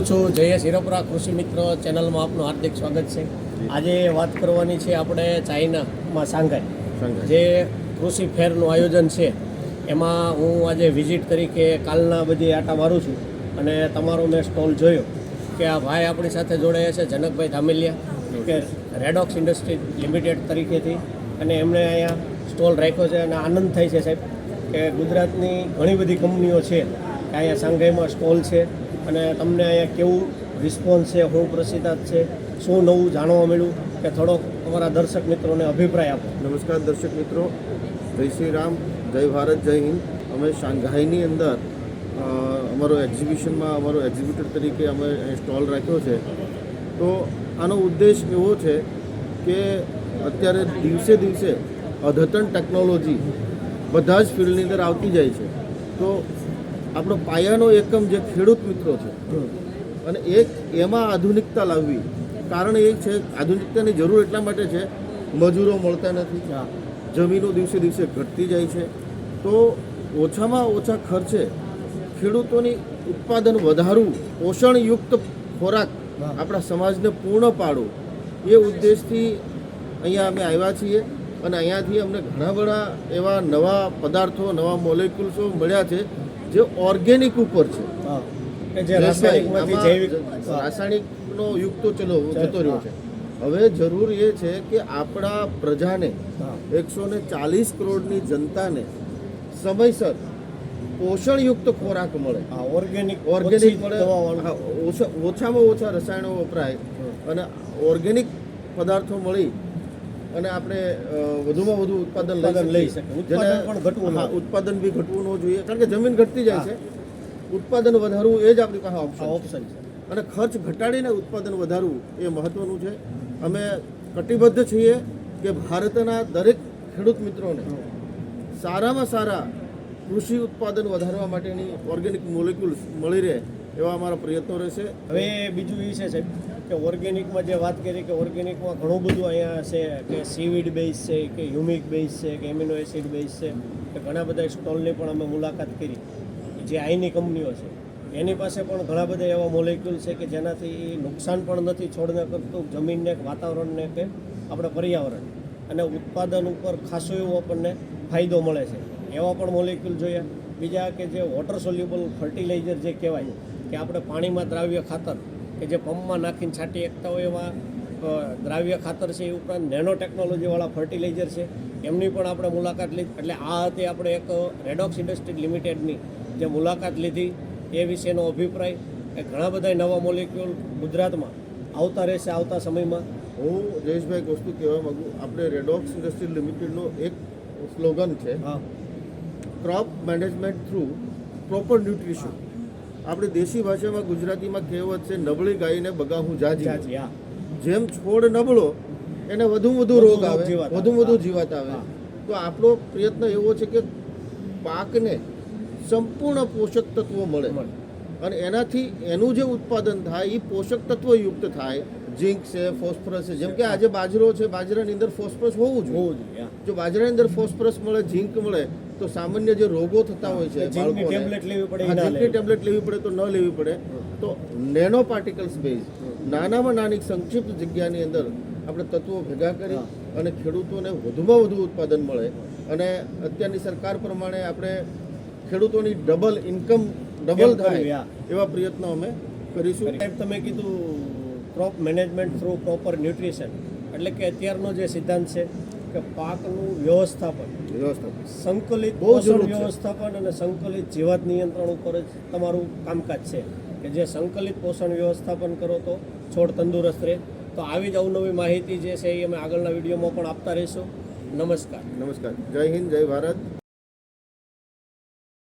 હું છું. જયેશ હિરપરા કૃષિ મિત્ર ચેનલમાં આપનું હાર્દિક સ્વાગત છે. આજે વાત કરવાની છે આપણે ચાઇનામાં સાંઘાઈ જે કૃષિ ફેરનું આયોજન છે એમાં હું આજે વિઝિટ તરીકે કાલના બધી આટા મારું છું અને તમારો મેં સ્ટોલ જોયો કે આ ભાઈ આપણી સાથે જોડાયા છે જનકભાઈ ધામેલિયા કે રેડોક્સ ઇન્ડસ્ટ્રી લિમિટેડ તરીકેથી. અને એમણે અહીંયા સ્ટોલ રાખ્યો છે અને આનંદ થાય છે સાહેબ કે ગુજરાતની ઘણી બધી કંપનીઓ છે કે અહીંયા સાંઘાઈમાં સ્ટોલ છે અને તમને અહીંયા કેવું રિસ્પોન્સ છે શું પ્રસિદ્ધાત છે, શું નવું જાણવા મળ્યું કે થોડોક અમારા દર્શક મિત્રોને અભિપ્રાય આપો. નમસ્કાર દર્શક મિત્રો. જય શ્રી રામ, જય ભારત, જય હિન્દ. અમે શાંઘાઈની અંદર અમારો એક્ઝિબિશનમાં અમારો એક્ઝિબિટર તરીકે અમે સ્ટોલ રાખ્યો છે. તો આનો ઉદ્દેશ એવો છે કે અત્યારે દિવસે દિવસે અદ્યતન ટેકનોલોજી બધા જ ફિલ્ડની અંદર આવતી જાય છે. તો આપણો પાયાનો એકમ જે ખેડૂત મિત્રો છે. અને એક એમાં આધુનિકતા લાવવી. કારણ એ છે આધુનિકતાની જરૂર એટલા માટે છે મજૂરો મળતા નથી. જમીનો દિવસે દિવસે ઘટતી જાય છે. તો ઓછામાં ઓછા ખર્ચે ખેડૂતોની ઉત્પાદન વધારવું પોષણયુક્ત ખોરાક આપણા સમાજને પૂર્ણ પાડવું એ ઉદ્દેશથી અહીંયા અમે આવ્યા છીએ. અને અહીંયાથી અમને ઘણા બધા એવા નવા પદાર્થો નવા મોલેક્યુલ્સો મળ્યા છે. જે ઓર્ગેનિક ઉપર છે. જે રાસાયણિકનો યુગ તો ચલો જતો રહ્યો છે. હવે જરૂર એ છે કે આપણા પ્રજાને. એકસો ને ચાલીસ કરોડની જનતાને સમયસર પોષણયુક્ત ખોરાક મળે. હા ઓર્ગેનિક ઓર્ગેનિક મળે. ઓછામાં ઓછા રસાયણો વપરાય. અને ઓર્ગેનિક પદાર્થો મળી અને આપણે વધુમાં વધુ ઉત્પાદન ઉત્પાદન લઈ શકીએ. ઉત્પાદન બી ઘટવું ન જોઈએ. કારણ કે જમીન ઘટતી જાય છે. ઉત્પાદન વધારવું એ જ આપણી પાસે ઓપ્શન ઓપ્શન છે. અને ખર્ચ ઘટાડીને ઉત્પાદન વધારવું એ મહત્વનું છે. અમે કટિબદ્ધ છીએ કે ભારતના દરેક ખેડૂત મિત્રોને સારામાં સારા કૃષિ ઉત્પાદન વધારવા માટેની ઓર્ગેનિક મોલેક્યુલ્સ મળી રહે એવા અમારા પ્રયત્નો રહેશે. હવે બીજું એ છે સાહેબ કે ઓર્ગેનિકમાં જે વાત કરી કે ઓર્ગેનિકમાં ઘણું બધું અહીંયા છે કે સીવીડ બેઝ છે, કે હ્યુમિક બેઝ છે, કે એમિનો એસિડ બેઝ છે, કે ઘણા બધા સ્ટોલની પણ અમે મુલાકાત કરી. જે આઈની કંપનીઓ છે. એની પાસે પણ ઘણા બધા એવા મોલેક્યુલ છે કે જેનાથી નુકસાન પણ નથી છોડને કરતું, જમીનને, વાતાવરણને કે આપણે પર્યાવરણ. અને ઉત્પાદન ઉપર ખાસો એવો આપણને ફાયદો મળે છે. એવા પણ મોલેક્યુલ જોયા બીજા કે જે વોટર સોલ્યુબલ ફર્ટિલાઇઝર જે કહેવાય, કે આપણે પાણીમાં દ્રાવ્ય ખાતર કે જે પંપમાં નાખીને છાંટી એકતા હોય એવા દ્રાવ્ય ખાતર છે એ ઉપરાંત નેનો ટેકનોલોજીવાળા ફર્ટિલાઇઝર છે. એમની પણ આપણે મુલાકાત લીધી. એટલે આ હતી આપણે એક રેડોક્સ ઇન્ડસ્ટ્રી લિમિટેડની જે મુલાકાત લીધી એ વિશેનો અભિપ્રાય. કે ઘણા બધા નવા મોલેક્યુલ ગુજરાતમાં આવતા રહેશે આવતા સમયમાં. હું જયેશભાઈ એક વસ્તુ કહેવા માગું આપણે રેડોક્સ ઇન્ડસ્ટ્રી લિમિટેડનો એક સ્લોગન છે. હા. Crop management through proper nutrition. આપણી દેશી ભાષામાં ગુજરાતીમાં કહેવત છે નબળી ગાયને બગાહું જાજી. જેમ છોડ નબળો એને વધુ વધુ રોગ આવે વધુ વધુ જીવાત આવે. તો આપણો પ્રયત્ન એવો છે કે પાકને સંપૂર્ણ પોષક તત્વો મળે. મળે. અને એનાથી એનું જે ઉત્પાદન થાય એ પોષક તત્વયુક્ત થાય ઝીંક છે ફોસ્ફરસ છે. જેમ કે આજે બાજરો છે બાજરાની અંદર ફોસ્ફરસ હોવું જોઈએ. હોવું જોઈએ જો બાજરાની અંદર ફોસ્ફરસ મળે ઝીંક મળે તો સામાન્ય જે રોગો થતા હોય છે ઝીંકની ટેબ્લેટ લેવી પડે. ટેબ્લેટ લેવી પડે તો ન લેવી પડે. તો નેનો પાર્ટિકલ્સ બેઝ નાનામાં નાની સંક્ષિપ્ત જગ્યાની અંદર આપણે તત્વો ભેગા કરી અને ખેડૂતોને વધુમાં વધુ ઉત્પાદન મળે. અને અત્યારની સરકાર પ્રમાણે આપણે ખેડૂતોની ડબલ ઇન્કમ ડબલ થાય એવા પ્રયત્નો અમે કરીશું. તમે કીધું crop management through proper nutrition એટલે કે અત્યારનો જે સિદ્ધાંત છે કે પાકનું વ્યવસ્થાપન વ્યવસ્થા સંકલિત પોષણ વ્યવસ્થાપન અને સંકલિત જીવાત નિયંત્રણ ઉપર જ તમારું કામકાજ છે. કે જે સંકલિત પોષણ વ્યવસ્થાપન કરો તો છોડ તંદુરસ્ત રહે. તો આવી જ અવનવી માહિતી જે છે એ અમે આગળના વિડીયોમાં પણ આપતા રહીશું. નમસ્કાર. નમસ્કાર. જય હિન્દ જય ભારત.